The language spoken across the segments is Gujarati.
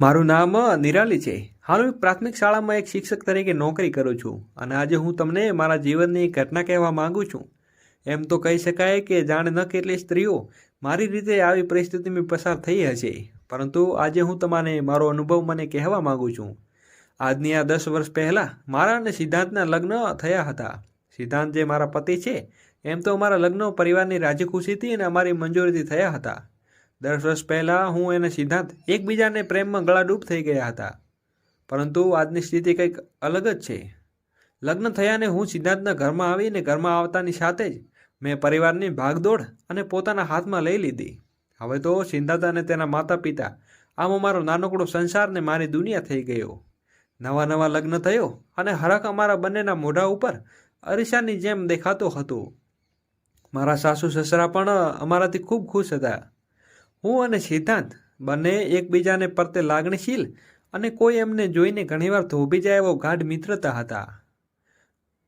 મારું નામ નિરાલી છે. હાલ હું પ્રાથમિક શાળામાં એક શિક્ષક તરીકે નોકરી કરું છું અને આજે હું તમને મારા જીવનની એક ઘટના કહેવા માગું છું. એમ તો કહી શકાય કે જાણે ન કેટલી સ્ત્રીઓ મારી રીતે આવી પરિસ્થિતિમાં પસાર થઈ હશે. પરંતુ આજે હું તમારે મારો અનુભવ મને કહેવા માગું છું. આજની આ દસ વર્ષ પહેલાં મારા અને સિદ્ધાંતના લગ્ન થયા હતા. સિદ્ધાંત જે મારા પતિ છે, એમ તો અમારા લગ્ન પરિવારની રાજી ખુશીથી અને અમારી મંજૂરીથી થયા હતા. દસ વર્ષ પહેલાં હું અને સિદ્ધાંત એકબીજાને પ્રેમમાં ગળાડૂબ થઈ ગયા હતા. પરંતુ આજની સ્થિતિ કંઈક અલગ જ છે. લગ્ન થયાને હું સિદ્ધાંતના ઘરમાં આવીને ઘરમાં આવતાની સાથે જ મેં પરિવારની ભાગદોડ અને પોતાના હાથમાં લઈ લીધી. હવે તો સિદ્ધાંત અને તેના માતા પિતા આમ અમારો નાનકડો સંસાર ને મારી દુનિયા થઈ ગયો. નવા નવા લગ્ન થયો અને હરખ અમારા બંનેના મોઢા ઉપર અરીસાની જેમ દેખાતો હતો. મારા સાસુ સસરા પણ અમારાથી ખૂબ ખુશ હતા. હું અને સિદ્ધાંત બંને એકબીજાને પરતે લાગણીશીલ અને કોઈ એમને જોઈને ઘણીવાર થોભી જાય એવો ગાઢ મિત્રતા હતા.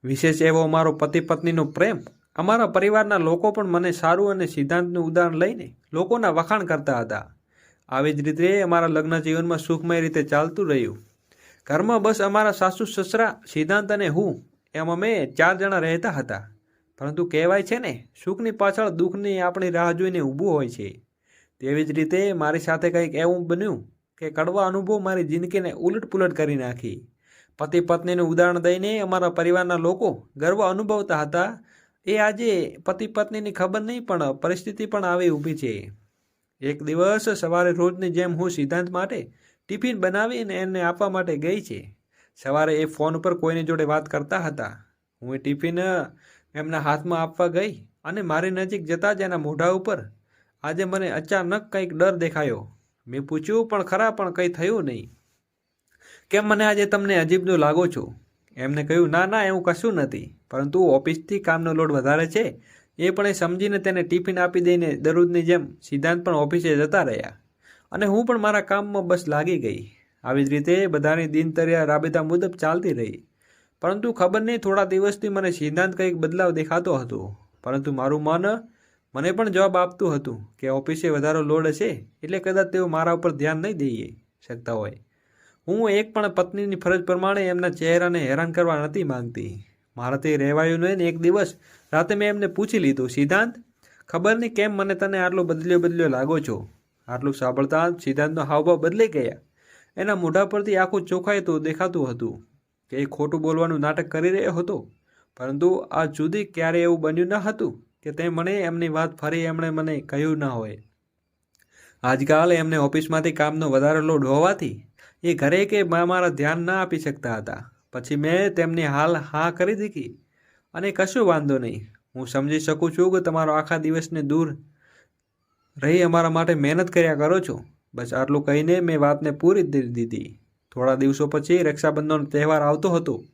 વિશેષ એવો અમારો પતિ પત્નીનો પ્રેમ અમારા પરિવારના લોકો પણ મને સારું અને સિદ્ધાંતનું ઉદાહરણ લઈને લોકોના વખાણ કરતા હતા. આવી જ રીતે અમારા લગ્ન જીવનમાં સુખમય રીતે ચાલતું રહ્યું. ઘરમાં બસ અમારા સાસુ, સસરા, સિદ્ધાંત અને હું એમ અમે ચાર જણા રહેતા હતા. પરંતુ કહેવાય છે ને, સુખની પાછળ દુઃખની આપણી રાહ જોઈને ઊભું હોય છે. તેવી જ રીતે મારી સાથે કંઈક એવું બન્યું કે કડવા અનુભવ મારી જિંદગીને ઉલટપુલટ કરી નાખી. પતિ પત્નીનું ઉદાહરણ દઈને અમારા પરિવારના લોકો ગર્વ અનુભવતા હતા. એ આજે પતિ પત્નીની ખબર નહીં, પણ પરિસ્થિતિ પણ આવી ઊભી છે. એક દિવસ સવારે રોજની જેમ હું સિદ્ધાંત માટે ટિફિન બનાવીને એને આપવા માટે ગઈ છે. સવારે એ ફોન ઉપર કોઈની જોડે વાત કરતા હતા. હું એ ટિફિન એમના હાથમાં આપવા ગઈ અને મારી નજીક જતાં જ એના મોઢા ઉપર આજે મને અચાનક કંઈક ડર દેખાયો. મેં પૂછ્યું, પણ ખરા, પણ કંઈ થયું નહીં. કેમ મને આજે તમને અજીબનું લાગો છો? એમને કહ્યું, ના ના, એવું કશું નથી. પરંતુ ઓફિસથી કામનો લોડ વધારે છે. એ પણ એ સમજીને તેને ટિફિન આપી દઈને દરરોજની જેમ સિદ્ધાંત પણ ઓફિસે જતા રહ્યા. અને હું પણ મારા કામમાં બસ લાગી ગઈ. આવી જ રીતે બધાની દિનચર્યા રાબેતા મુજબ ચાલતી રહી. પરંતુ ખબર નહીં, થોડા દિવસથી મને સિદ્ધાંત કંઈક બદલાવ દેખાતો હતો. પરંતુ મારું મન મને પણ જવાબ આપતું હતું કે ઓફિસે વધારો લોડ હશે એટલે કદાચ તેઓ મારા ઉપર ધ્યાન નહીં દઈએ શકતા હોય. હું એક પણ પત્નીની ફરજ પ્રમાણે એમના ચહેરાને હેરાન કરવા નથી માંગતી. મારાથી રહેવાયું નહીં ને એક દિવસ રાતે મેં એમને પૂછી લીધું, સિદ્ધાંત, ખબર નહીં કેમ મને તને આટલો બદલ્યો બદલ્યો લાગો છો? આટલું સાંભળતા સિદ્ધાંતનો હાવભાવ બદલાઈ ગયા. એના મોઢા પરથી આખું ચોખાઈ તો દેખાતું હતું કે એ ખોટું બોલવાનું નાટક કરી રહ્યો હતો. પરંતુ આ જુદી ક્યારે એવું બન્યું ન હતું? કે તે મને એમની વાત ફરી એમણે મને કહ્યું ના હોય. આજકાલ એમને ઓફિસમાંથી કામનો વધારે લોડ હોવાથી એ ઘરે કે મારા ધ્યાન ના આપી શકતા હતા. પછી મેં તેમની હાલ હા કરી દીધી. અને કશું વાંધો નહીં. હું સમજી શકું છું કે તમારો આખા દિવસને દૂર રહી અમારા માટે મહેનત કર્યા કરો છો. બસ આટલું કહીને મેં વાતને પૂરી કરી દીધી. થોડા દિવસો પછી રક્ષાબંધનનો તહેવાર આવતો હતો.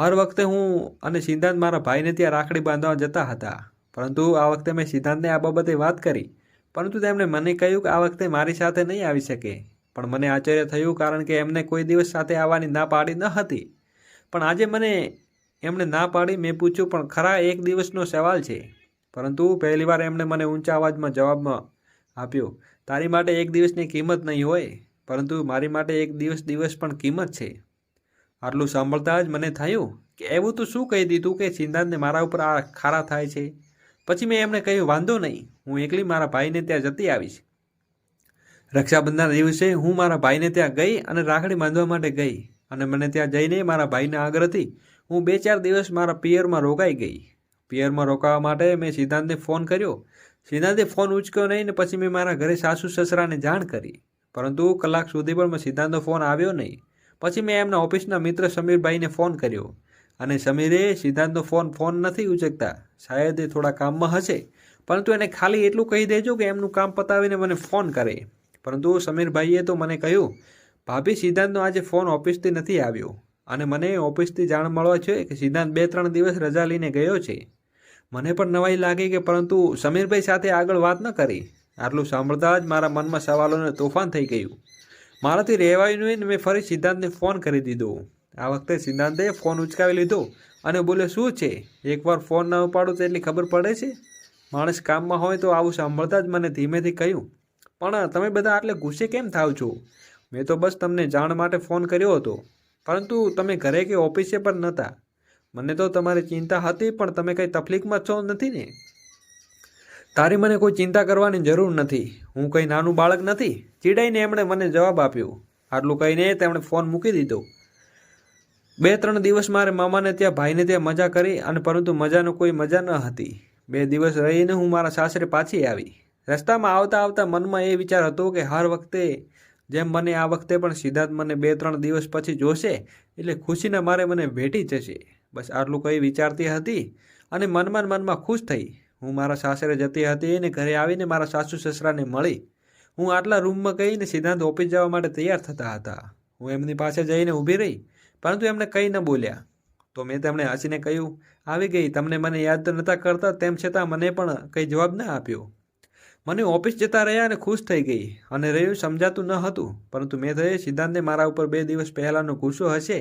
હર વખતે હું અને સિદ્ધાંત મારા ભાઈને ત્યાં રાખડી બાંધવા જતા હતા. પરંતુ આ વખતે મેં સિદ્ધાંતને આ બાબતે વાત કરી. પરંતુ તેમણે મને કહ્યું કે આ વખતે મારી સાથે નહીં આવી શકે. પણ મને આશ્ચર્ય થયું કારણ કે એમને કોઈ દિવસ સાથે આવવાની ના પાડી ન હતી. પણ આજે મને એમણે ના પાડી મેં પૂછ્યું, પણ ખરા એક દિવસનો સવાલ છે? પરંતુ પહેલીવાર એમણે મને ઊંચા અવાજમાં જવાબમાં આપ્યો, તારી માટે એક દિવસની કિંમત નહીં હોય, પરંતુ મારી માટે એક દિવસ દિવસ પણ કિંમત છે. આટલું સાંભળતા જ મને થયું કે એવું તો શું કહી દીધું કે સિદ્ધાંતને મારા ઉપર આ ખારા થાય છે? પછી મેં એમને કહ્યું, વાંધો નહીં, હું એકલી મારા ભાઈને ત્યાં જતી આવીશ. રક્ષાબંધનના દિવસે હું મારા ભાઈને ત્યાં ગઈ અને રાખડી બાંધવા માટે ગઈ અને મને ત્યાં જઈને મારા ભાઈના આગ્રહથી હું બે ચાર દિવસ મારા પિયરમાં રોકાઈ ગઈ. પિયરમાં રોકાવા માટે મેં સિદ્ધાંતને ફોન કર્યો. સિદ્ધાંતે ફોન ઉચક્યો નહીં ને પછી મેં મારા ઘરે સાસુ સસરાને જાણ કરી. પરંતુ કલાક સુધી પણ મેં સિદ્ધાંતનો ફોન આવ્યો નહીં. પછી મેં એમના ઓફિસના મિત્ર સમીરભાઈને ફોન કર્યો. અને સમીરે સિદ્ધાંતનો ફોન ફોન નથી ઉચકતા. શાયદ એ થોડા કામમાં હશે. પરંતુ એને ખાલી એટલું કહી દેજો કે એમનું કામ પતાવીને મને ફોન કરે. પરંતુ સમીરભાઈએ તો મને કહ્યું, ભાભી, સિદ્ધાંતનો આજે ફોન ઓફિસથી નથી આવ્યો. અને મને ઓફિસથી જાણ મળવા છે કે સિદ્ધાંત બે ત્રણ દિવસ રજા લઈને ગયો છે. મને પણ નવાઈ લાગી કે પરંતુ સમીરભાઈ સાથે આગળ વાત ન કરી. આટલું સાંભળતા જ મારા મનમાં સવાલોને તોફાન થઈ ગયું. મારાથી રહેવાયું નહીં મેં ફરી સિદ્ધાંતને ફોન કરી દીધો. આ વખતે સિદ્ધાંતે ફોન ઉચકાવી લીધો અને બોલ્યો શું છે? એકવાર ફોન ન ઉપાડો તો એટલી ખબર પડે છે? માણસ કામમાં હોય તો આવું સાંભળતા જ મને ધીમેથી કહ્યું, પણ તમે બધા આટલે ગુસ્સે કેમ થાવ છો? મેં તો બસ તમને જાણ માટે ફોન કર્યો હતો, પરંતુ તમે ઘરે કે ઓફિસે પણ નહોતા મને તો તમારી ચિંતા હતી, પણ તમે કંઈ તકલીફમાં છો નથી ને? તારી મને કોઈ ચિંતા કરવાની જરૂર નથી. હું કંઈ નાનું બાળક નથી. ચીડાઈને એમણે મને જવાબ આપ્યો. આટલું કહીને તેમણે ફોન મૂકી દીધો. બે ત્રણ દિવસ મારે મામાને ત્યાં, ભાઈને ત્યાં મજા કરી અને પરંતુ મજાનો કોઈ મજા ન હતી. બે દિવસ રહીને હું મારા સાસરે પાછી આવી. રસ્તામાં આવતા આવતા મનમાં એ વિચાર હતો કે હર વખતે જેમ મને આ વખતે પણ સિદ્ધાર્થ મને બે ત્રણ દિવસ પછી જોશે એટલે ખુશીના મારે મને ભેટી જશે. બસ આટલું કંઈ વિચારતી હતી અને મનમાં મનમાં ખુશ થઈ. હું મારા સાસરે જતી હતી અને ઘરે આવીને મારા સાસુ સસરાને મળી. હું આટલા રૂમમાં ગઈને સિદ્ધાંત ઓફિસ જવા માટે તૈયાર થતા હતા. હું એમની પાસે જઈને ઊભી રહી. પરંતુ એમણે કંઈ ન બોલ્યા. તો મેં તેમણે હસીને કહ્યું, આવી ગઈ, તમને મને યાદ તો નહોતા કરતા, તેમ છતાં મને પણ કંઈ જવાબ ન આપ્યો. મને ઓફિસ જતા રહ્યા અને ખુશ થઈ ગઈ, અને રહ્યું સમજાતું ન હતું. પરંતુ મેં થયે સિદ્ધાંતને મારા ઉપર બે દિવસ પહેલાંનો ગુસ્સો હશે,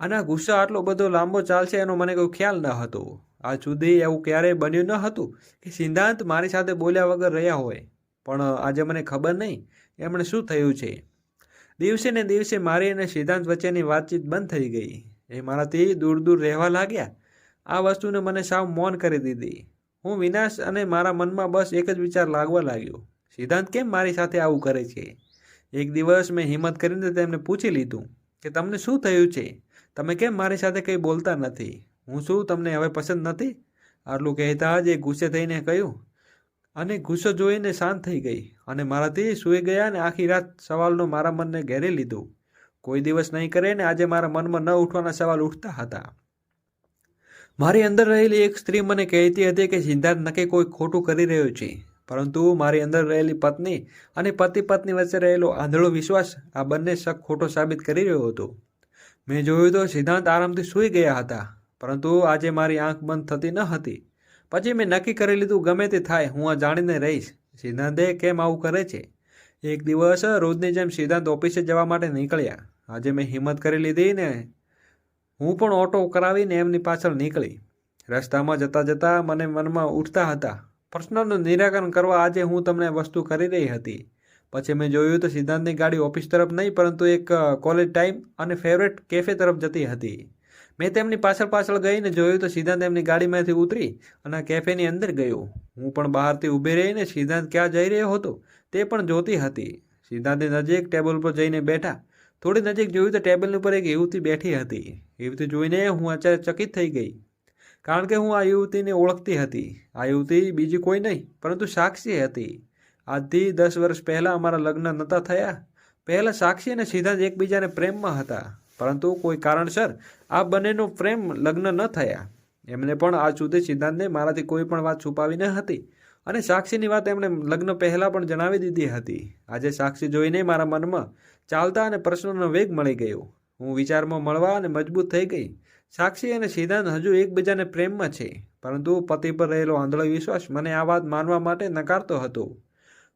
અને આ ગુસ્સો આટલો બધો લાંબો ચાલશે એનો મને કોઈ ખ્યાલ ન હતો. આ સુધી એવું ક્યારેય બન્યું ન હતું કે સિદ્ધાંત મારી સાથે બોલ્યા વગર રહ્યા હોય. પણ આજે મને ખબર નહીં, એમણે શું થયું છે? દિવસે ને દિવસે મારી અને સિદ્ધાંત વચ્ચેની વાતચીત બંધ થઈ ગઈ. એ મારાથી દૂર દૂર રહેવા લાગ્યા. આ વસ્તુને મને સાવ મૌન કરી દીધી. હું વિનાશ અને મારા મનમાં બસ એક જ વિચાર લાગવા લાગ્યો. સિદ્ધાંત કેમ મારી સાથે આવું કરે છે? એક દિવસ મેં હિંમત કરીને તેમને પૂછી લીધું કે તમને શું થયું છે? તમે કેમ મારી સાથે કંઈ બોલતા નથી? હું શું તમને હવે પસંદ નથી? આટલું કહેતા જ એ ગુસ્સે થઈને કહ્યું અને ગુસ્સો જોઈને શાંત થઈ ગઈ અને મારાથી સૂઈ ગયા અને આખી રાત સવાલનો મારા મનને ઘેરી લીધું. કોઈ દિવસ નહીં કરે ને આજે મારા મનમાં ન ઉઠવાના સવાલ ઉઠતા હતા. મારી અંદર રહેલી એક સ્ત્રી મને કહેતી હતી કે સિદ્ધાર્થ નક્કી કોઈ ખોટું કરી રહ્યો છે, પરંતુ મારી અંદર રહેલી પત્ની અને પતિ પત્ની વચ્ચે રહેલો આંધળો વિશ્વાસ આ બંને શક ખોટો સાબિત કરી રહ્યો હતો. મેં જોયું તો સિદ્ધાંત આરામથી સૂઈ ગયા હતા, પરંતુ આજે મારી આંખ બંધ થતી ન હતી. પછી મેં નક્કી કરી લીધું, ગમે તે થાય, હું આ જાણીને રહીશ. સિદ્ધાંતે કેમ આવું કરે છે? એક દિવસ રોજની જેમ સિદ્ધાંત ઓફિસે જવા માટે નીકળ્યા. આજે મેં હિંમત કરી લીધી ને હું પણ ઓટો કરાવીને એમની પાછળ નીકળી. રસ્તામાં જતાં જતાં મને મનમાં ઉઠતા હતા. પ્રશ્નનું નિરાકરણ કરવા આજે હું તમને વસ્તુ કરી રહી હતી. પછી મેં જોયું તો સિદ્ધાંતની ગાડી ઓફિસ તરફ નહીં, પરંતુ એક કોલેજ ટાઈમ અને ફેવરેટ કેફે તરફ જતી હતી. મેં તેમની પાછળ પાછળ ગઈને જોયું તો સિદ્ધાંત એમની ગાડીમાંથી ઉતરી અને કેફેની અંદર ગયો. હું પણ બહારથી ઊભી રહીને સિદ્ધાંત ક્યાં જઈ રહ્યો હતો તે પણ જોતી હતી. સિદ્ધાંતની નજીક ટેબલ પર જઈને બેઠા. થોડી નજીક જોયું તો ટેબલ ઉપર એક યુવતી બેઠી હતી. યુવતી જોઈને હું આશ્ચર્યચકિત થઈ ગઈ. કારણ કે હું આ યુવતીને ઓળખતી હતી. આ યુવતી બીજી કોઈ નહીં, પરંતુ સાક્ષી હતી. આજથી દસ વર્ષ પહેલાં અમારા લગ્ન નહોતા થયા. પહેલાં સાક્ષી અને સિદ્ધાંત એકબીજાને પ્રેમમાં હતા. પરંતુ કોઈ કારણસર આ બંનેનો પ્રેમ લગ્ન ન થયા. એમણે પણ આ સુધી સિદ્ધાંતને મારાથી કોઈ પણ વાત છુપાવી ન હતી અને સાક્ષીની વાત એમણે લગ્ન પહેલાં પણ જણાવી દીધી હતી. આજે સાક્ષી જોઈને મારા મનમાં ચાલતા અને પ્રશ્નોનો વેગ મળી ગયો. હું વિચારમાં મળવા અને મજબૂત થઈ ગઈ. સાક્ષી અને સિદ્ધાંત હજુ એકબીજાને પ્રેમમાં છે, પરંતુ પતિ પર રહેલો આંધળો વિશ્વાસ મને આ વાત માનવા માટે નકારતો હતો.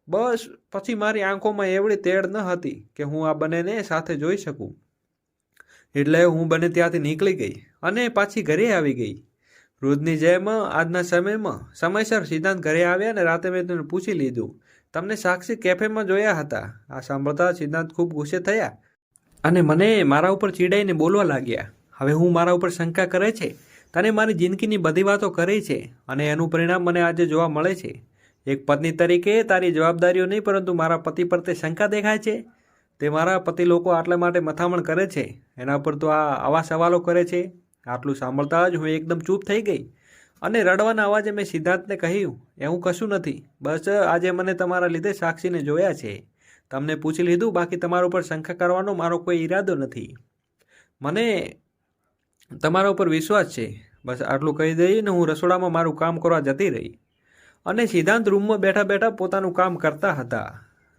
બસ, પછી મારી આંખોમાં એવડી તેડ ન હતી કે હું આ બંનેને સાથે જોઈ શકું. એટલે હું બને ત્યાંથી નીકળી ગઈ અને પાછી ઘરે આવી ગઈ. રોજની જેમ આજના સમયમાં સમયસર સિદ્ધાંત ઘરે આવ્યા અને રાતે મેં તેને પૂછી લીધું. તમને સાક્ષી કેફેમાં જોયા હતા. આ સાંભળતા સિદ્ધાંત ખૂબ ગુસ્સે થયા અને મને મારા ઉપર ચીડાઈને બોલવા લાગ્યા. હવે હું મારા ઉપર શંકા કરે છે? તને મારી જિંદગીની બધી વાતો કરી છે અને એનું પરિણામ મને આજે જોવા મળે છે. એક પત્ની તરીકે તારી જવાબદારીઓ નહીં, પરંતુ મારા પતિ પર તે શંકા દેખાય છે? તે મારા પતિ લોકો આટલા માટે મથામણ કરે છે. એના પર તો આ આવા સવાલો કરે છે. આટલું સાંભળતા જ હું એકદમ ચૂપ થઈ ગઈ અને રડવાના અવાજે મેં સિદ્ધાર્થને કહ્યું, એવું કશું નથી. બસ આજે મને તમારા લીધે સાક્ષીને જોયા છે. તમને પૂછી લીધું, બાકી તમારા ઉપર શંકા કરવાનો મારો કોઈ ઈરાદો નથી. મને તમારા ઉપર વિશ્વાસ છે. બસ આટલું કહી દઈને હું રસોડામાં મારું કામ કરવા જતી રહી અને સિદ્ધાંત રૂમમાં બેઠા બેઠા પોતાનું કામ કરતા હતા.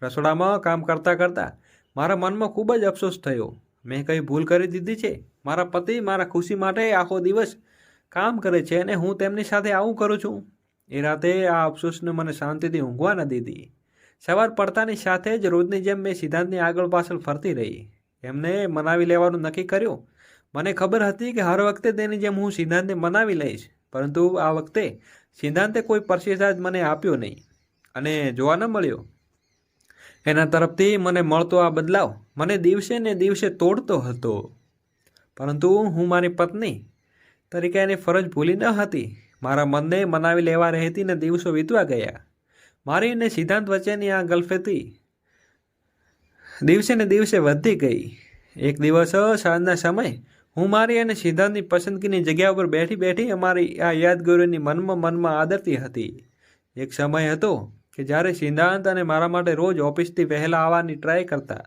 રસોડામાં કામ કરતાં કરતાં મારા મનમાં ખૂબ જ અફસોસ થયો. મેં કંઈ ભૂલ કરી દીધી છે? મારા પતિ મારા ખુશી માટે આખો દિવસ કામ કરે છે અને હું તેમની સાથે આવું કરું છું? એ રાતે આ અફસોસને મને શાંતિથી ઊંઘવા ન દીધી. સવાર પડતાની સાથે જ રોજની જેમ મેં સિદ્ધાંતની આગળ પાછળ ફરતી રહી. એમને મનાવી લેવાનું નક્કી કર્યું. મને ખબર હતી કે હર વખતે તેની જેમ હું સિદ્ધાંતને મનાવી લઈશ, પરંતુ આ વખતે સિદ્ધાંતે કોઈ પ્રતિસાદ મને આપ્યો નહીં. અને જોવા ન મળ્યો. એના તરફથી મને મળતો આ બદલાવ મને દિવસે ને દિવસે તોડતો હતો. પરંતુ હું મારી પત્ની તરીકે એની ફરજ ભૂલી ન હતી. મારા મનને મનાવી લેવા રહેતી ને દિવસો વીતવા ગયા. મારી અને સિદ્ધાંત વચ્ચેની આ ગલ્ફેથી દિવસે ને દિવસે વધતી ગઈ. એક દિવસ સાંજના સમય હું મારી અને સિદ્ધાંતની પસંદગીની જગ્યા ઉપર બેઠી બેઠી અમારી આ યાદગીરીની મનમાં મનમાં આદરતી હતી. એક સમય હતો કે જ્યારે સિદ્ધાંત અને મારા માટે રોજ ઓફિસથી વહેલા આવવાની ટ્રાય કરતા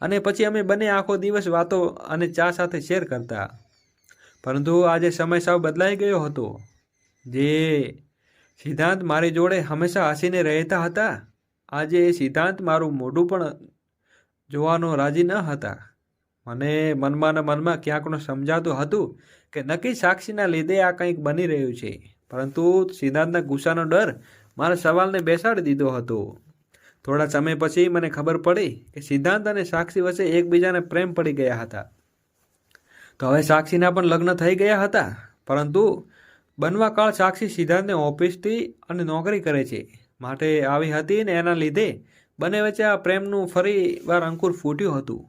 અને પછી અમે બંને આખો દિવસ વાતો અને ચા સાથે શેર કરતા. પરંતુ આજે સમય સાવ બદલાઈ ગયો હતો. જે સિદ્ધાંત મારી જોડે હંમેશા હસીને રહેતા હતા, આજે એ સિદ્ધાંત મારું મોઢું પણ જોવાનો રાજી ન હતા. મને મનમાંના મનમાં ક્યાંકનું સમજાતું હતું કે નક્કી સાક્ષીના લીધે આ કંઈક બની રહ્યું છે. પરંતુ સિદ્ધાંતના ગુસ્સાનો ડર મારા સવાલને બેસાડી દીધો હતો. થોડા સમય પછી મને ખબર પડી કે સિદ્ધાંત અને સાક્ષી વચ્ચે એકબીજાને પ્રેમ પડી ગયા હતા. તો હવે સાક્ષીના પણ લગ્ન થઈ ગયા હતા, પરંતુ બનવા કાળ સાક્ષી સિદ્ધાંતને ઓફિસથી અને નોકરી કરે છે. માટે આવી હતી ને એના લીધે બંને વચ્ચે આ પ્રેમનું ફરી વાર અંકુર ફૂટ્યું હતું.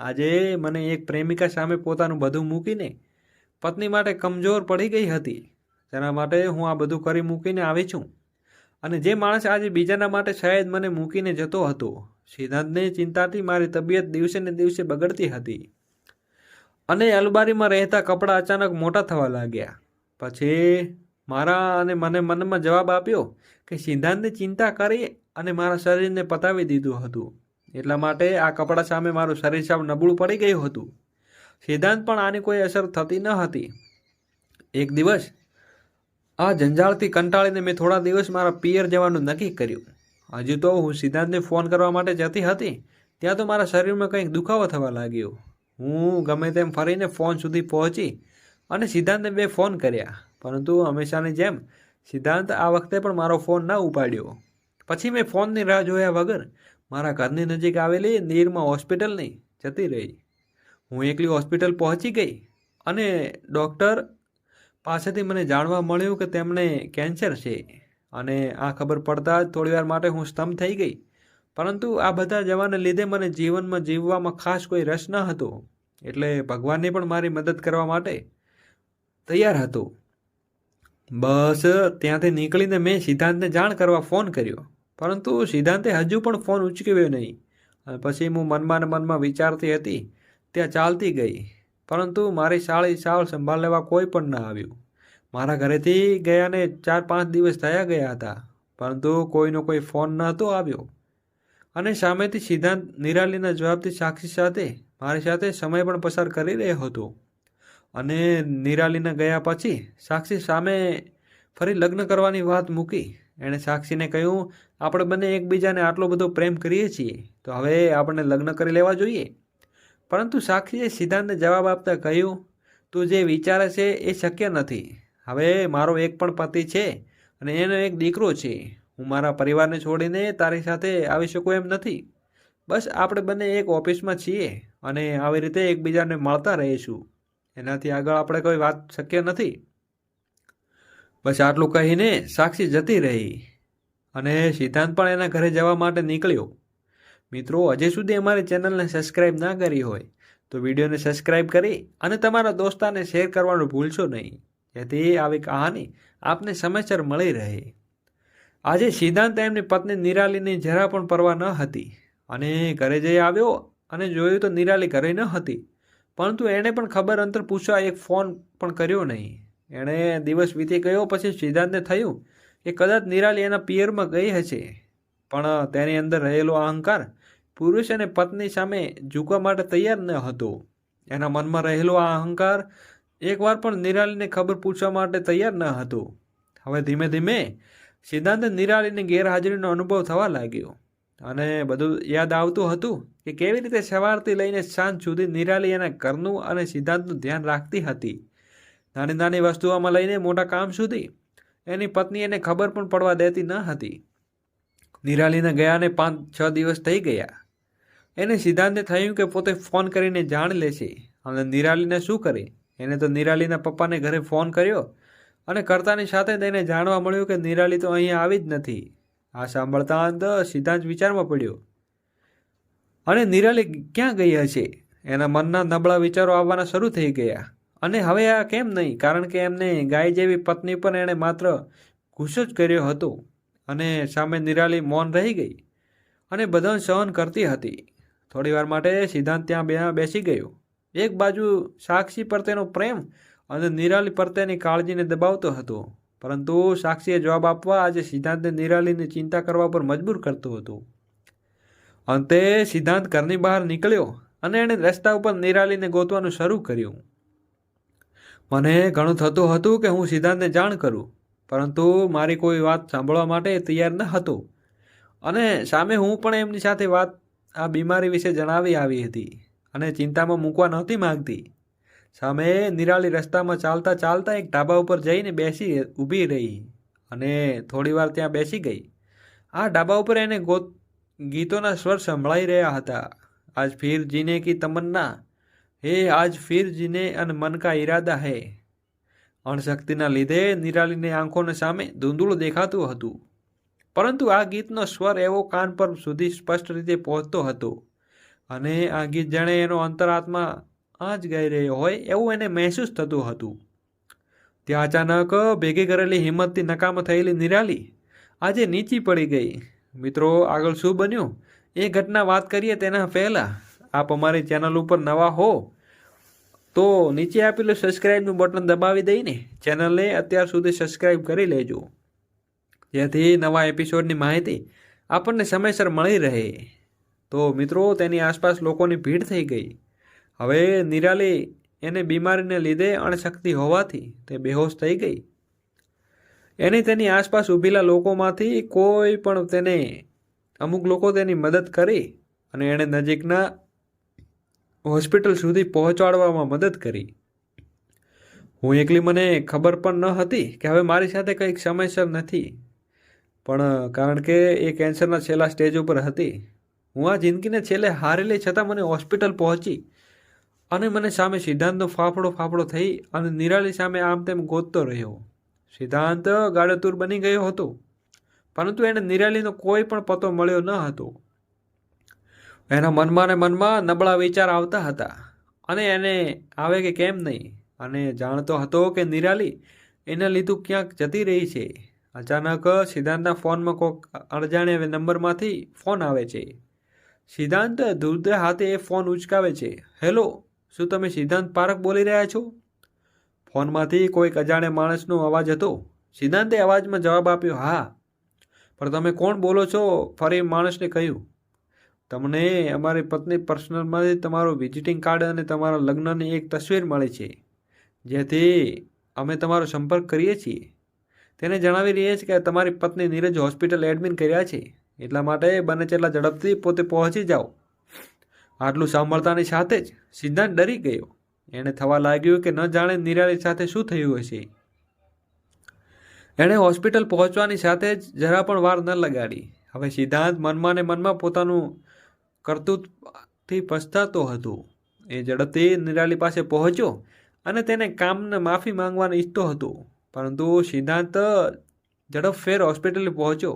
આજે મને એક પ્રેમિકા સામે પોતાનું બધું મૂકીને પત્ની માટે કમજોર પડી ગઈ હતી. તેના માટે હું આ બધું કરી મૂકીને આવી છું. અને જે માણસ આજે બીજાના માટે શાયદ મને મૂકીને જતો હતો, સિદ્ધાંતની ચિંતાથી મારી તબિયત દિવસે ને દિવસે બગડતી હતી. અને અલબારીમાં રહેતા કપડાં અચાનક મોટા થવા લાગ્યા. પછી મારા અને મને મનમાં જવાબ આપ્યો કે સિદ્ધાંતની ચિંતા કરી અને મારા શરીરને પતાવી દીધું હતું. એટલા માટે આ કપડાં સામે મારું શરીર સાવ નબળું પડી ગયું હતું. સિદ્ધાંત પણ આની કોઈ અસર થતી ન હતી. એક દિવસ આ જંજાળથી કંટાળીને મેં થોડા દિવસ મારા પિયર જવાનું નક્કી કર્યું. હજુ તો હું સિદ્ધાંતને ફોન કરવા માટે જતી હતી. ત્યાં તો મારા શરીરમાં કંઈક દુખાવો થવા લાગ્યો. હું ગમે તેમ ફરીને ફોન સુધી પહોંચી અને સિદ્ધાંતને બે ફોન કર્યા. પરંતુ હંમેશાની જેમ સિદ્ધાંત આ વખતે પણ મારો ફોન ન ઉપાડ્યો. પછી મેં ફોનની રાહ જોયા વગર મારા ઘરની નજીક આવેલી નીરમાં હોસ્પિટલની જતી રહી. હું એકલી હોસ્પિટલ પહોંચી ગઈ અને ડૉક્ટર પાસેથી મને જાણવા મળ્યું કે તેમને કેન્સર છે અને આ ખબર પડતા જ થોડીવાર માટે હું સ્તંભ થઈ ગઈ. પરંતુ આ બધા જવાને લીધે મને જીવનમાં જીવવામાં ખાસ કોઈ રસ ન હતો. એટલે ભગવાનને પણ મારી મદદ કરવા માટે તૈયાર હતો. બસ ત્યાંથી નીકળીને મેં સિદ્ધાંતને જાણ કરવા ફોન કર્યો. પરંતુ સિદ્ધાંતે હજુ પણ ફોન ઉચક્યો નહીં. પછી હું મનમાં મનમાં વિચારતી હતી, ત્યાં ચાલતી ગઈ. પરંતુ મારી સાળી સાળ સંભાળ લેવા કોઈ પણ ન આવ્યું. મારા ઘરેથી ગયાને ચાર પાંચ દિવસ થયા ગયા હતા, પરંતુ કોઈનો કોઈ ફોન નહોતો આવ્યો. અને સામેથી સિદ્ધાંત નિરાલીના જવાબથી સાક્ષી સાથે મારી સાથે સમય પણ પસાર કરી રહ્યો હતો. અને નિરાલીના ગયા પછી સાક્ષી સામે ફરી લગ્ન કરવાની વાત મૂકી. એણે સાક્ષીને કહ્યું, આપણે બંને એકબીજાને આટલો બધો પ્રેમ કરીએ છીએ, તો હવે આપણે લગ્ન કરી લેવા જોઈએ. પરંતુ સાક્ષીએ સિદ્ધાંતને જવાબ આપતા કહ્યું, તું જે વિચારે છે એ શક્ય નથી. હવે મારો એક પણ પતિ છે અને એનો એક દીકરો છે. હું મારા પરિવારને છોડીને તારી સાથે આવી શકું એમ નથી. બસ આપણે બંને એક ઓફિસમાં છીએ અને આવી રીતે એકબીજાને મળતા રહીશું. એનાથી આગળ આપણે કોઈ વાત શક્ય નથી. બસ આટલું કહીને સાક્ષી જતી રહી અને સિદ્ધાંત પણ એના ઘરે જવા માટે નીકળ્યો. મિત્રો, હજી સુધી અમારી ચેનલને સબસ્ક્રાઈબ ના કરી હોય તો વિડીયોને સબસ્ક્રાઈબ કરી અને તમારા દોસ્તાને શેર કરવાનું ભૂલશો નહીં. જેથી આવી કહાની આપને સમયસર મળી રહે. આજે સિદ્ધાંત એમની પત્ની નિરાલીની જરા પણ પરવા ન હતી. અને ઘરે જઈ આવ્યો અને જોયું તો નિરાલી ઘરે ન હતી. પરંતુ એણે પણ ખબર અંતર પૂછવા એક ફોન પણ કર્યો નહીં. એણે દિવસ વીતી ગયો પછી સિદ્ધાંતને થયું કે કદાચ નિરાલી એના પિયરમાં ગઈ હશે. પણ તેની અંદર રહેલો અહંકાર પુરુષ અને પત્ની સામે ઝૂકવા માટે તૈયાર ન હતો. એના મનમાં રહેલો આ અહંકાર એકવાર પણ નિરાલીને ખબર પૂછવા માટે તૈયાર ન હતો. હવે ધીમે ધીમે સિદ્ધાંત નિરાલીની ગેરહાજરીનો અનુભવ થવા લાગ્યો અને બધું યાદ આવતું હતું કે કેવી રીતે સવારથી લઈને સાંજ સુધી નિરાલી એના ઘરનું અને સિદ્ધાંતનું ધ્યાન રાખતી હતી. નાની નાની વસ્તુઓમાં લઈને મોટા કામ સુધી એની પત્ની એને ખબર પણ પડવા દેતી ન હતી. નિરાલીને ગયાને પાંચ છ દિવસ થઈ ગયા. એને સિદ્ધાંતે થયું કે પોતે ફોન કરીને જાણ લેશે અને નિરાલીને શું કરી? એને તો નિરાલીના પપ્પાને ઘરે ફોન કર્યો અને કરતાની સાથે તેને જાણવા મળ્યું કે નિરાલી તો અહીંયા આવી જ નથી. આ સાંભળતા અંત સિદ્ધાંત વિચારમાં પડ્યો. અને નિરાલી ક્યાં ગઈ હશે? એના મનના નબળા વિચારો આવવાના શરૂ થઈ ગયા. અને હવે આ કેમ નહીં? કારણ કે એમને ગાય જેવી પત્ની પર એણે માત્ર ગુસ્સો જ કર્યો હતો. અને સામે નિરાલી મૌન રહી ગઈ. અને બધાને સહન કરતી હતી. થોડી વાર માટે સિદ્ધાંત ત્યાં બે બેસી ગયો. એક બાજુ સાક્ષી પર તેનો પ્રેમ અને નિરાલી પર તેની કાળજીને દબાવતો હતો. પરંતુ સાક્ષીએ જવાબ આપવા આજે સિદ્ધાંતને નિરાલીની ચિંતા કરવા પર મજબૂર કરતો હતો. અંતે સિદ્ધાંત ઘરની બહાર નીકળ્યો અને એણે રસ્તા ઉપર નિરાલીને ગોતવાનું શરૂ કર્યું. મને ઘણું થતું હતું કે હું સિદ્ધાંતને જાણ કરું, પરંતુ મારી કોઈ વાત સાંભળવા માટે તૈયાર ન હતો. અને સામે હું પણ એમની સાથે વાત આ બીમારી વિશે જણાવી આવી હતી અને ચિંતામાં મૂકવા નહોતી માંગતી. સામે નિરાળી રસ્તામાં ચાલતા ચાલતા એક ઢાબા ઉપર જઈને બેસી ઊભી રહી અને થોડીવાર ત્યાં બેસી ગઈ. આ ઢાબા ઉપર એને ગોત, ગીતોના સ્વર સંભળાઈ રહ્યા હતા. આજ ફિર જીને કી તમન્ના? હે, આજ ફીર જીને અને મન ઈરાદા હે? અણશક્તિના લીધે નિરાલીની આંખોને સામે ધૂંધળું દેખાતું હતું. પરંતુ આ ગીતનો સ્વર એવો કાન પર સુધી સ્પષ્ટ રીતે પહોંચતો હતો. અને આ ગીત જાણે એનો અંતરાત્મા આ જ ગાઈ રહ્યો હોય એવું એને મહેસૂસ થતું હતું. ત્યાં અચાનક ભેગી કરેલી હિંમતથી નકામ થયેલી નિરાલી આજે નીચી પડી ગઈ. મિત્રો, આગળ શું બન્યું? એ ઘટના વાત કરીએ તેના પહેલાં. આપ અમારી ચેનલ ઉપર નવા હો, તો નીચે આપેલું સબસ્ક્રાઈબનું બટન દબાવી દઈને ચેનલને અત્યાર સુધી સબસ્ક્રાઈબ કરી લેજો. જેથી નવા એપિસોડની માહિતી આપણને સમયસર મળી રહે. તો મિત્રો, તેની આસપાસ લોકોની ભીડ થઈ ગઈ. હવે નિરાલી એને બીમારીને લીધે અણશક્તિ હોવાથી તે બેહોશ થઈ ગઈ. એની તેની આસપાસ ઊભેલા લોકોમાંથી કોઈ પણ તેને અમુક લોકો તેની મદદ કરી અને એણે નજીકના હોસ્પિટલ સુધી પહોંચાડવામાં મદદ કરી. હું એકલી મને ખબર પણ ન હતી કે હવે મારી સાથે કંઈક સમયસર નથી. પણ, કારણ કે એ કેન્સરના છેલ્લા સ્ટેજ ઉપર હતી. હું આ જિંદગીને છેલ્લે હારેલી છતાં મને હોસ્પિટલ પહોંચી અને મને સામે સિદ્ધાંતનો ફાફડો ફાફડો થઈ અને નિરાલી સામે આમ તેમ ગોતતો રહ્યો. સિદ્ધાંત ગાડતુર બની ગયો હતો, પરંતુ એને નિરાલીનો કોઈ પણ પતો મળ્યો ન હતો. એના મનમાં ને મનમાં નબળા વિચાર આવતા હતા અને એને આવે કે કેમ નહીં? અને જાણતો હતો કે નિરાલી એના લીધું ક્યાંક જતી રહી છે. અચાનક સિદ્ધાંતના ફોનમાં કોઈક અણજાણે નંબરમાંથી ફોન આવે છે. સિદ્ધાંત ધૂળધે હાથે એ ફોન ઉચકાવે છે. હેલો, શું તમે સિદ્ધાંત પારક બોલી રહ્યા છો? ફોનમાંથી કોઈક અજાણ્યા માણસનો અવાજ હતો. સિદ્ધાંતે અવાજમાં જવાબ આપ્યો, હા, પણ તમે કોણ બોલો છો? ફરી માણસને કહ્યું, તમને અમારી પત્ની પર્સનલમાંથી તમારું વિઝિટિંગ કાર્ડ અને તમારા લગ્નની એક તસવીર મળી છે, જેથી અમે તમારો સંપર્ક કરીએ છીએ. તેને જણાવી રહ્યા છે કે તમારી પત્ની નીરજ હોસ્પિટલ એડમિટ કર્યા છે. એટલા માટે બને તેટલા ઝડપથી પોતે પહોંચી જાઓ. આટલું સાંભળતાની સાથે જ સિદ્ધાંત ડરી ગયો. એણે થવા લાગ્યું કે ન જાણે નિરાળી સાથે શું થયું હશે. એણે હોસ્પિટલ પહોંચવાની સાથે જ જરા પણ વાર ન લગાડી. હવે સિદ્ધાંત મનમાં ને મનમાં પોતાનું કરતૂતથી પછતાતો હતો. એ ઝડપથી નિરાલી પાસે પહોંચ્યો અને તેને કામને માફી માંગવાનું ઈચ્છતો હતો. પરંતુ સિદ્ધાંત ઝડપફેર હોસ્પિટલે પહોંચ્યો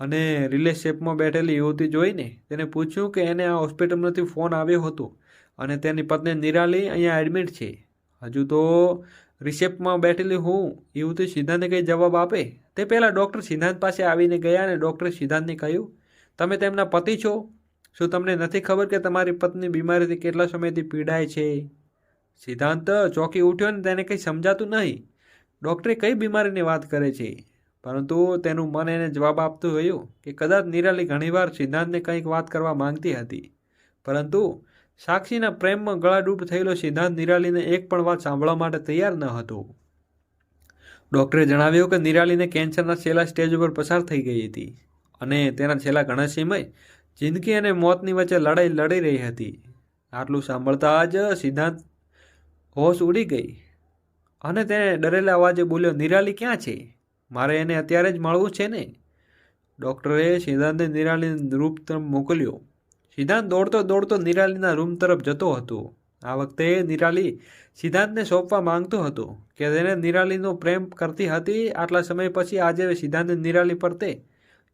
અને રિલેશનશિપમાં બેઠેલી યુવતી જોઈને તેને પૂછ્યું કે એને આ હોસ્પિટલમાંથી ફોન આવ્યો હતો અને તેની પત્ની નિરાલી અહીંયા એડમિટ છે. હજુ તો રિસેપ્ટમાં બેઠેલી હું યુવતી સિદ્ધાંતને કંઈ જવાબ આપે? તે પહેલાં ડૉક્ટર સિદ્ધાંત પાસે આવીને ગયા અને ડૉક્ટરે સિદ્ધાંતને કહ્યું, તમે તેમના પતિ છો. શું તમને નથી ખબર કે તમારી પત્ની બીમારીથી કેટલા સમયથી પીડાય છે? સિદ્ધાંત ચોકી ઉઠ્યો ને તેને કંઈ સમજાતું નહીં. ડૉક્ટરે કઈ બીમારીની વાત કરે છે? પરંતુ તેનું મન એને જવાબ આપતું ગયું કે કદાચ નિરાલી ઘણીવાર સિદ્ધાંતને કંઈક વાત કરવા માંગતી હતી. પરંતુ સાક્ષીના પ્રેમમાં ગળાડૂબ થયેલો સિદ્ધાંત નિરાલીને એક પણ વાત સાંભળવા માટે તૈયાર ન હતો. ડૉક્ટરે જણાવ્યું કે નિરાલીને કેન્સરના છેલ્લા સ્ટેજ ઉપર પસાર થઈ ગઈ હતી અને તેના છેલ્લા ઘણા સમય જિંદગી અને મોતની વચ્ચે લડાઈ લડી રહી હતી. આટલું સાંભળતા જ સિદ્ધાંત હોશ ઉડી ગઈ. અને તેણે ડરેલા અવાજે બોલ્યો, નિરાલી ક્યાં છે? મારે એને અત્યારે જ મળવું છે ને. ડૉક્ટરે સિદ્ધાંતને નિરાલીના રૂમ તરફ મોકલ્યો. સિદ્ધાંત દોડતો દોડતો નિરાલીના રૂમ તરફ જતો હતો. આ વખતે નિરાલી સિદ્ધાંતને સોંપવા માંગતો હતો કે તેને નિરાલીનો પ્રેમ કરતી હતી. આટલા સમય પછી આજે સિદ્ધાંતને નિરાલી પર તે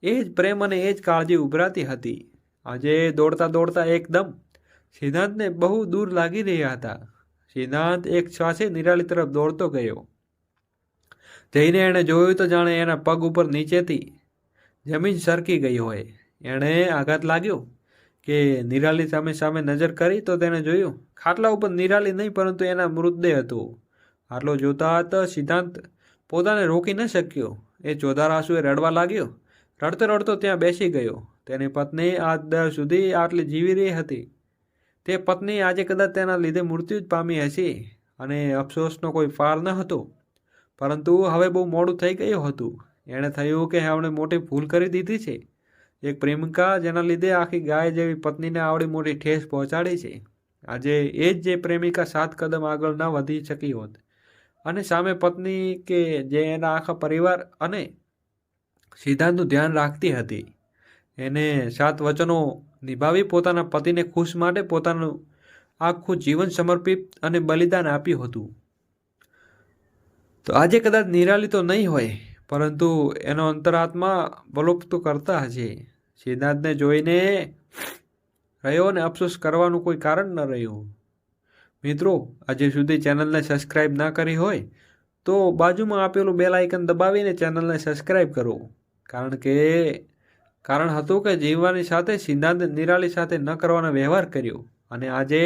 એ જ પ્રેમ અને એ જ કાળજી ઉભરાતી હતી. આજે દોડતા દોડતા એકદમ સિદ્ધાંતને બહુ દૂર લાગી રહ્યા હતા. સિદ્ધાંત એક શ્વાસે નિરાલી તરફ દોડતો ગયો. જઈને એણે જોયું તો જાણે એના પગ ઉપર નીચેથી જમીન સરકી ગઈ હોય. એણે આઘાત લાગ્યો કે નિરાલી સામે સામે નજર કરી તો તેણે જોયું, ખાટલા ઉપર નિરાલી નહીં પરંતુ એના મૃતદેહ હતો. આટલો જોતા તો સિદ્ધાંત પોતાને રોકી ન શક્યો. એ ચોધાર આંસુએ રડવા લાગ્યો. રડતો રડતો ત્યાં બેસી ગયો. તેની પત્ની આજ દર સુધી આટલી જીવી રહી હતી. તે પત્ની આજે કદાચ તેના લીધે મૃત્યુ જ પામી હશે અને અફસોસનો કોઈ પાર ન હતો. પરંતુ હવે બહુ મોડું થઈ ગયું હતું. એણે થયું કે એમણે મોટી ભૂલ કરી દીધી છે. એક પ્રેમિકા જેના લીધે આખી ગાય જેવી પત્નીને આવડી મોટી ઠેસ પહોંચાડી છે. આજે એ જ જે પ્રેમિકા સાત કદમ આગળ ન વધી શકી હોત. અને સામે પત્ની કે જે એના આખા પરિવાર અને સિદ્ધાંતનું ધ્યાન રાખતી હતી. એને સાત વચનો નિભાવી પોતાના પતિને ખુશ માટે પોતાનું આખું જીવન સમર્પિત અને બલિદાન આપ્યું હતું. તો આજે કદાચ નિરાલી તો નહીં હોય, પરંતુ એનો અંતરાત્મા બલોપતું કરતા હશે. સિદ્ધાર્થને જોઈને રહ્યો અને અફસોસ કરવાનું કોઈ કારણ ન રહ્યું. મિત્રો, આજે સુધી ચેનલને સબસ્ક્રાઈબ ના કરી હોય, તો બાજુમાં આપેલું બેલ આઇકન દબાવીને ચેનલને સબસ્ક્રાઈબ કરો. કારણ કે કારણ હતું કે જીવવાની સાથે સિદ્ધાંત નિરાલી સાથે ન કરવાનો વ્યવહાર કર્યો અને આજે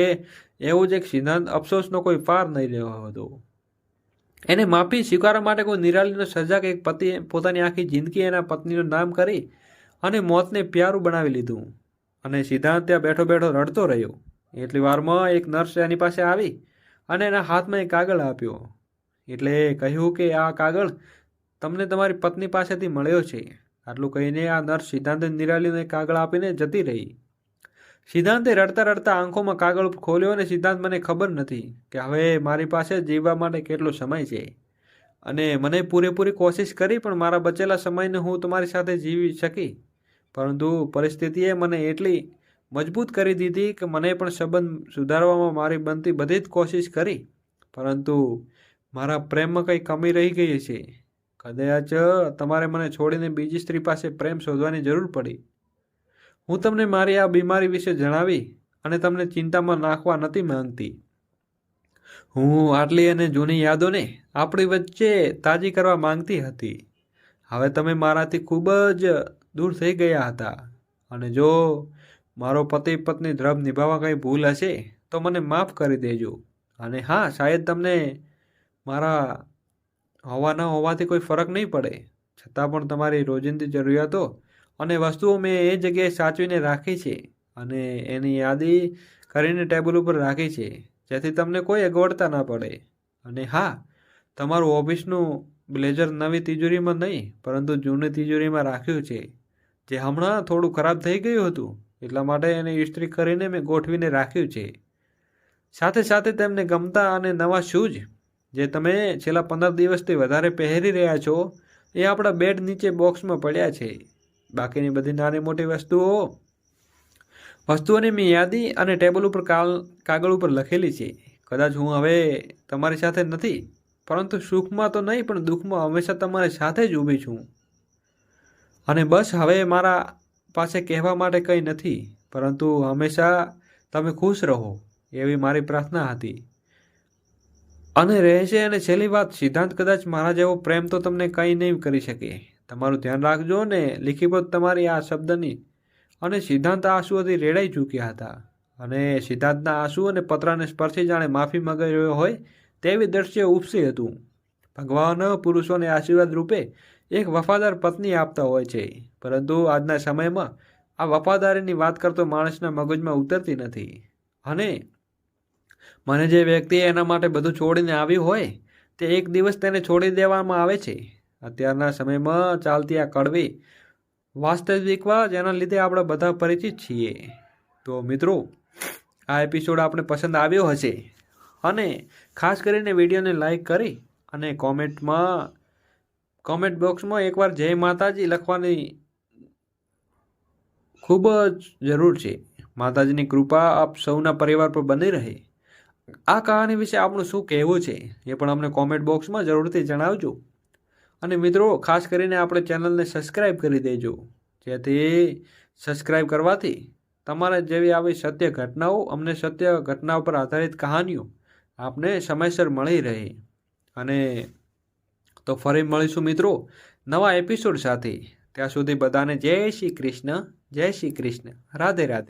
એવું જ એક સિદ્ધાંત અફસોસનો કોઈ પાર નહીં રહ્યો હતો. એને માફી સ્વીકારવા માટે કોઈ નિરાલીનો સજા કે એક પતિ પોતાની આખી જિંદગી એના પત્નીનું નામ કરી અને મોતને પ્યારું બનાવી લીધું અને સિદ્ધાંત ત્યાં બેઠો બેઠો રડતો રહ્યો. એટલી વારમાં એક નર્સ એની પાસે આવી અને એના હાથમાં એક કાગળ આપ્યો. એટલે કહ્યું કે આ કાગળ તમને તમારી પત્ની પાસેથી મળ્યો છે. આટલું કહીને આ નર્સ સિદ્ધાંતે નિરાલીને કાગળ આપીને જતી રહી. સિદ્ધાંતે રડતા રડતા આંખોમાં કાગળ ખોલ્યો અને સિદ્ધાંત મને ખબર નથી કે હવે મારી પાસે જીવવા માટે કેટલો સમય છે. અને મને પૂરેપૂરી કોશિશ કરી પણ મારા બચેલા સમયને હું તમારી સાથે જીવી શકી. પરંતુ પરિસ્થિતિએ મને એટલી મજબૂત કરી દીધી કે મને પણ સંબંધ સુધારવામાં મારી બનતી બધી જ કોશિશ કરી. પરંતુ મારા પ્રેમમાં કંઈ કમી રહી ગઈ છે કદાચ તમારે મને છોડીને બીજી સ્ત્રી પાસે પ્રેમ શોધવાની જરૂર પડી. હું તમને મારી આ બીમારી વિશે જણાવી અને તમને ચિંતામાં નાખવા નથી માંગતી. હું આટલી અને જૂની યાદોને આપણી વચ્ચે તાજી કરવા માંગતી હતી. હવે તમે મારાથી ખૂબ જ દૂર થઈ ગયા હતા અને જો મારો પતિ પત્ની દ્રભ નિભાવવા કંઈ ભૂલ હશે તો મને માફ કરી દેજો. અને હા, શાયદ તમને મારા હોવા ન હોવાથી કોઈ ફરક નહીં પડે. છતાં પણ તમારી રોજિંદી જરૂરિયાતો અને વસ્તુઓ મેં એ જગ્યાએ સાચવીને રાખી છે અને એની યાદી કરીને ટેબલ ઉપર રાખી છે, જેથી તમને કોઈ અગવડતા ન પડે. અને હા, તમારું ઓફિસનું બ્લેઝર નવી તિજોરીમાં નહીં, પરંતુ જૂની તિજોરીમાં રાખ્યું છે, જે હમણાં થોડું ખરાબ થઈ ગયું હતું, એટલા માટે એને ઇસ્ત્રી કરીને મેં ગોઠવીને રાખ્યું છે. સાથે સાથે તેમને ગમતા અને નવા શૂઝ જે તમે છેલ્લા પંદર દિવસથી વધારે પહેરી રહ્યા છો, એ આપણા બેડ નીચે બોક્સમાં પડ્યા છે. બાકીની બધી નાની મોટી વસ્તુઓ. વસ્તુઓની મેં યાદી અને ટેબલ ઉપર કાગળ ઉપર લખેલી છે. કદાચ હું હવે તમારી સાથે નથી, પરંતુ સુખમાં તો નહીં, પણ દુઃખમાં હંમેશા તમારી સાથે જ ઊભી છું. અને બસ હવે મારા પાસે કહેવા માટે કંઈ નથી, પરંતુ હંમેશા તમે ખુશ રહો, એવી મારી પ્રાર્થના હતી. અને રહેશે અને છેલ્લી વાત, સિદ્ધાંત કદાચ મારા જેવો પ્રેમ તો તમને કંઈ નહીં કરી શકે. તમારું ધ્યાન રાખજો ને લીખીપત તમારી આ શબ્દની. અને સિદ્ધાંત આંસુઓથી રેડાઈ ચૂક્યા હતા. અને સિદ્ધાંતના આંસુ અને પતરાને સ્પર્શી જાણે માફી મગાઈ રહ્યો હોય, તેવી દ્રશ્ય ઉપસી હતું. ભગવાન પુરુષોને આશીર્વાદ રૂપે એક વફાદાર પત્ની આપતા હોય છે. પરંતુ આજના સમયમાં આ વફાદારીની વાત કરતો માણસના મગજમાં ઉતરતી નથી. અને મને જે વ્યક્તિ એના માટે બધું છોડીને આવ્યું હોય, તે એક દિવસ તેને છોડી દેવામાં આવે છે. અત્યારના સમયમાં ચાલતી આ કડવી વાસ્તવિકવા જેના લીધે આપણે બધા પરિચિત છીએ. તો મિત્રો, આ એપિસોડ આપણે પસંદ આવ્યો હશે અને ખાસ કરીને વિડીયોને લાઈક કરી અને કોમેન્ટમાં, કોમેન્ટ બોક્સમાં એકવાર જય માતાજી લખવાની ખૂબ જ જરૂર છે. માતાજીની કૃપા આપ સૌના પરિવાર પર બની રહે. આ કહાની વિશે આપણું શું કહેવું છે એ પણ અમને કોમેન્ટ બોક્સમાં જરૂરથી જણાવજો. અને મિત્રો, ખાસ કરીને આપણે ચેનલને સબસ્ક્રાઈબ કરી દેજો. જેથી સબસ્ક્રાઈબ કરવાથી તમારા જેવી આવી સત્ય ઘટનાઓ, અમને સત્ય ઘટના પર આધારિત કહાનીઓ આપને સમયસર મળી રહે. અને તો ફરી મળીશું મિત્રો નવા એપિસોડ સાથે. ત્યાં સુધી બધાને જય શ્રી કૃષ્ણ, જય શ્રી કૃષ્ણ. રાધે રાધે.